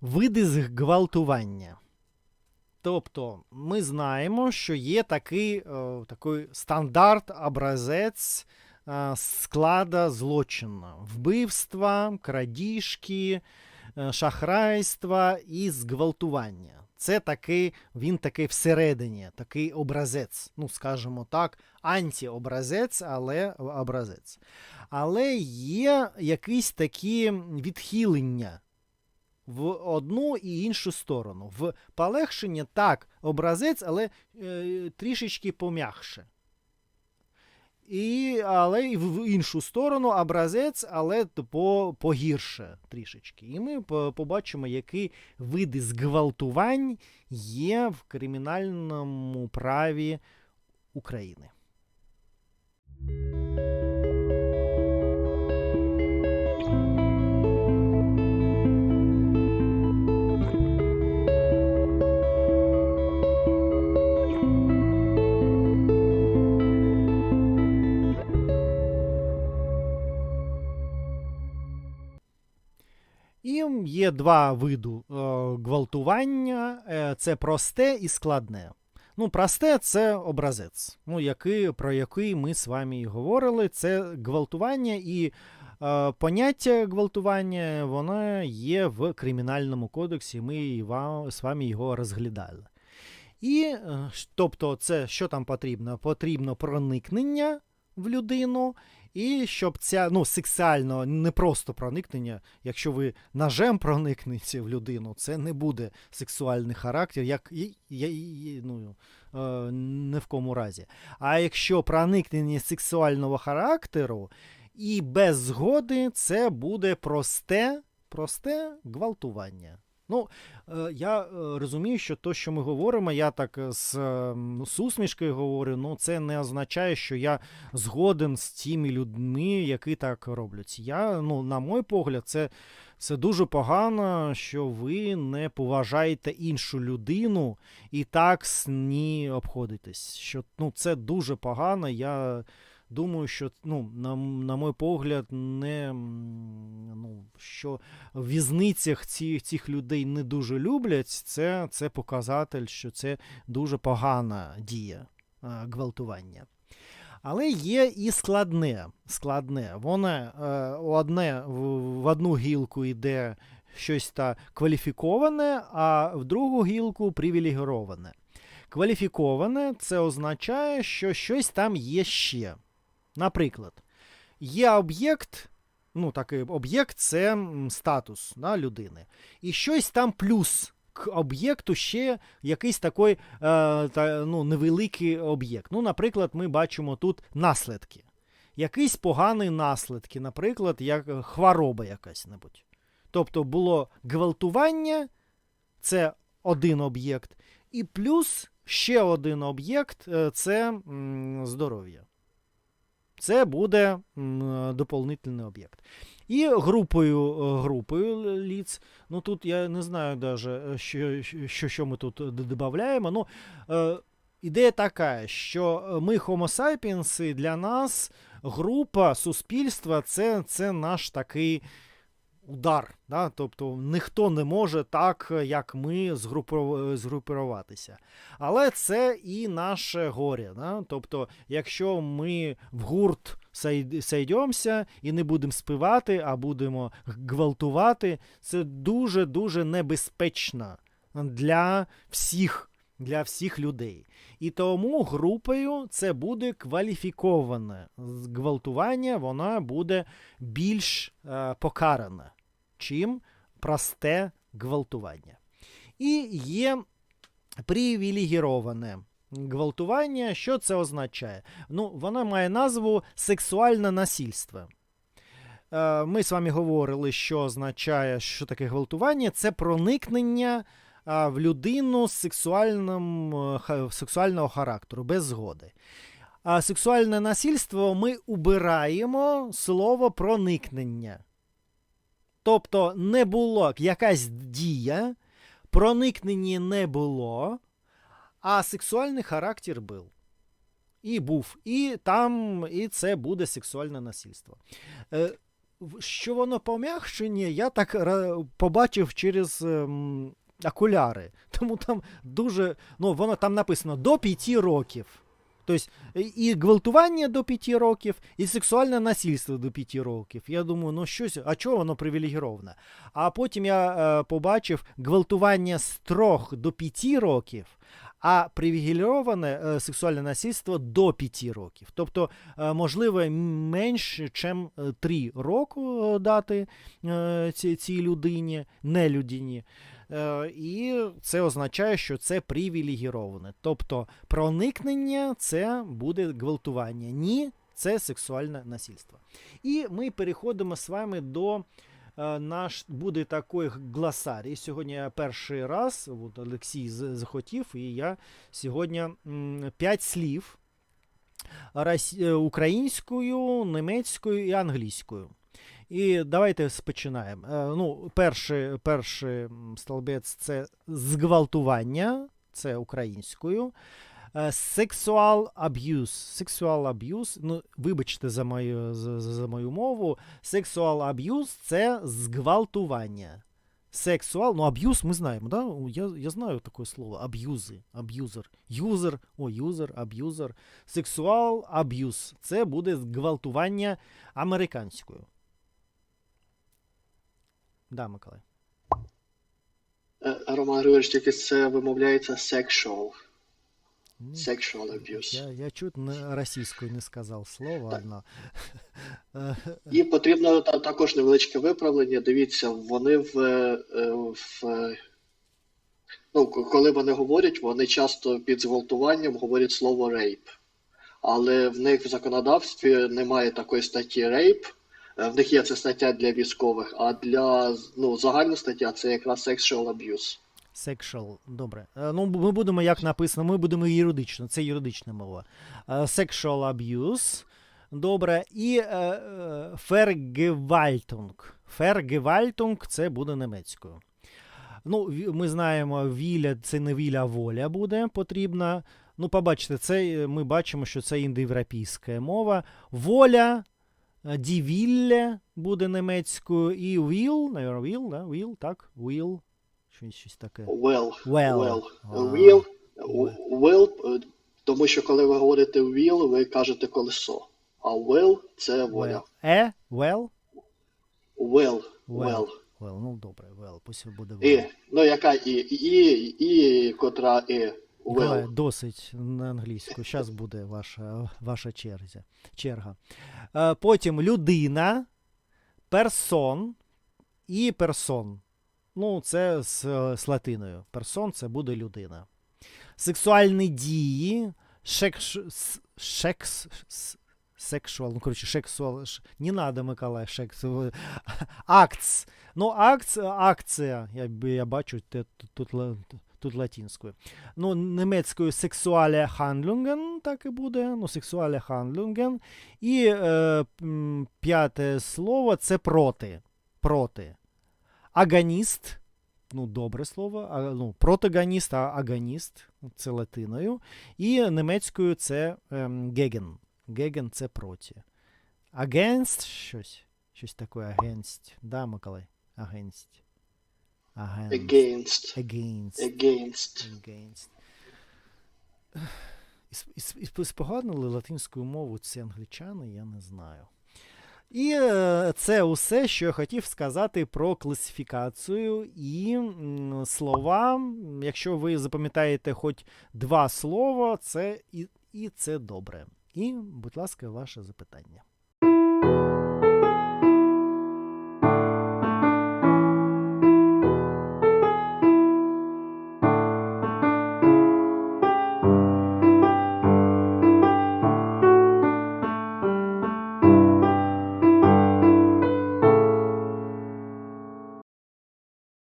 Види зґвалтування. Тобто, ми знаємо, що є такий, е, такий стандарт, образець е, склада злочину: вбивства, крадіжки, е, шахрайства і зґвалтування. Це такий, він такий всередині, такий образець, ну, скажімо так, антиобразець, але образець. Але є якісь такі відхилення в одну і іншу сторону. В полегшення так, образець, але е, трішечки пом'якше. І, але і в іншу сторону образець, але по, погірше трішечки. І ми побачимо, які види зґвалтувань є в кримінальному праві України. І є два види е, гвалтування: Е, це просте і складне. Ну, просте це образець, ну, який, про який ми з вами і говорили. Це гвалтування і е, поняття гвалтування, воно є в Кримінальному кодексі. Ми і ва- з вами його розглядали. І, тобто, це що там потрібно? Потрібно проникнення в людину, і щоб ця ну, сексуально, не просто проникнення, якщо ви ножем проникнете в людину, це не буде сексуальний характер, як і, ну, е, не в кому разі. А якщо проникнення сексуального характеру і без згоди, це буде просте, просте гвалтування. Ну, е, я е, розумію, що то, що ми говоримо, я так е, ну, з усмішкою говорю, ну це не означає, що я згоден з тими людьми, які так роблять. Я, ну, на мой погляд, це, це дуже погано, що ви не поважаєте іншу людину і так з ній обходитесь. Що, ну, це дуже погано. Я думаю, що ну, на, на мой погляд, не, ну, що в в'язницях ці, цих людей не дуже люблять, це, це показатель, що це дуже погана дія е, гвалтування. Але є і складне. складне. Воно е, одне в, в одну гілку йде щось та кваліфіковане, а в другу гілку привілегіроване. Кваліфіковане це означає, що щось там є ще. Наприклад, є об'єкт, ну такий об'єкт це статус да, людини. І щось там плюс к об'єкту ще якийсь такий е, та, ну, невеликий об'єкт. Ну, наприклад, ми бачимо тут наслідки. Якісь погані наслідки, наприклад, як хвороба якась небудь. Тобто було гвалтування, це один об'єкт, і плюс ще один об'єкт е, це здоров'я. Це буде доповнительний об'єкт. І групою, е, групою ліц, ну тут я не знаю даже, що, що, що ми тут додаємо. Ну, е, ідея така, що ми Homo sapiens, для нас група суспільства це, це наш такий удар. Да? Тобто ніхто не може так, як ми, згрупу- згрупуватися. Але це і наше горе. Да? Тобто, якщо ми в гурт сойдемося і не будемо співати, а будемо гвалтувати, це дуже-дуже небезпечно для всіх. Для всіх людей. І тому групою це буде кваліфіковане зґвалтування, вона буде більш е, покарана, чим просте гвалтування. І є привілегіроване гвалтування. Що це означає? Ну, вона має назву сексуальне насильство. Е, Ми з вами говорили, що означає, що таке гвалтування. Це проникнення в людину з е, сексуального характеру, без згоди. А сексуальне насильство ми убираємо слово проникнення. Тобто не було якась дія, проникнення не було, а сексуальний характер був. І був. І там, і це буде сексуальне насильство. Е, що воно пом'якшення, я так побачив через ем, окуляри. Тому там дуже. Ну, воно там написано до 5 років. Тобто і- і гвалтування до 5 років, і сексуальне насильство до 5 років. Я думаю, ну щось, а чого воно привілегіроване? А потім я е, побачив гвалтування з 3 до 5 років, а привілегіроване е, сексуальне насильство до 5 років. Тобто, е, можливо, менше, ніж 3 роки дати е, цій людині, не людині. Е, І це означає, що це привілегіроване. Тобто проникнення це буде гвалтування. Ні, це сексуальне насильство. І ми переходимо з вами до е, наш буде такий гласарій. Сьогодні я перший раз, от Олексій захотів, і я сьогодні п'ять слів українською, німецькою і англійською. І давайте спочинаємо. Е, Ну, перший, перший столбець це зґвалтування, це українською. Е, Sexual abuse. Sexual abuse, ну, вибачте за мою, за, за мою мову. Sexual abuse це зґвалтування. Сексуал, ну аб'юз ми знаємо, да? Я, я знаю таке слово. Аб'юзи, аб'юзер. Юзер, о, юзер, аб'юзер. Сексуал аб'юз. Це буде зґвалтування американською. Да, Миколай. Е, Роман Григорович, тільки це вимовляється sexual. Sexual abuse. Я, я чуть не російською не сказав слово одно. І потрібно також невеличке виправлення. Дивіться, вони в, е, в ну, коли вони говорять, вони часто під зґвалтуванням говорять слово рейп. Але в них в законодавстві немає такої статті рейп. Е, В них є ця стаття для військових, а для ну, загальна стаття це якраз sexual abuse. Sexual, добре. Е, Ну, ми будемо, як написано, ми будемо юридично, це юридична мова. Е, Sexual abuse, добре. І е, Vergewaltung. Це буде німецькою. Ну, ми знаємо, віля це не віля, а воля буде потрібна. Ну, побачите, це ми бачимо, що це індоєвропейська мова. Воля, е, дівілля буде німецькою, і will, навіть will, да? will, так, will, щось, щось таке. Well. Well. Well. А. Will, will, е, тому що коли ви говорите will, ви кажете колесо. А will це воля. Well. Е, well, Will, well. well. Well, ну добре, well, пусть буде І, ну яка і, і, і, котра і. Миколай, досить на англійську. Зараз буде ваша, ваша черзя, черга. Е, потім людина, персон і персон. Ну, це з, з латиною. Персон це буде людина. Сексуальні дії, шекш, шекс, сексуал, ну, коротше, сексуал, не надо, Миколай, шекс, акц. Ну, акц, акція, я, я бачу, те- тут, тут, тут латинською. Ну, німецькою сексуале хандлюнген, так і буде. Ну, сексуале хандлюнген. І е, п'яте слово це проти. Проти. Агоніст. Ну, добре слово. А, ну, протагоніст, а агоніст. Це латиною. І німецькою це ем, геген. Геген це проти. Against щось. Щось таке against. Да, Миколай? Against. Against. Against. Against. Against. Against. І, споганили латинську мову ці англічани, я не знаю. І е, це усе, що я хотів сказати про класифікацію і слова. Якщо ви запам'ятаєте хоч два слова, це і, і це добре. І, будь ласка, ваше запитання.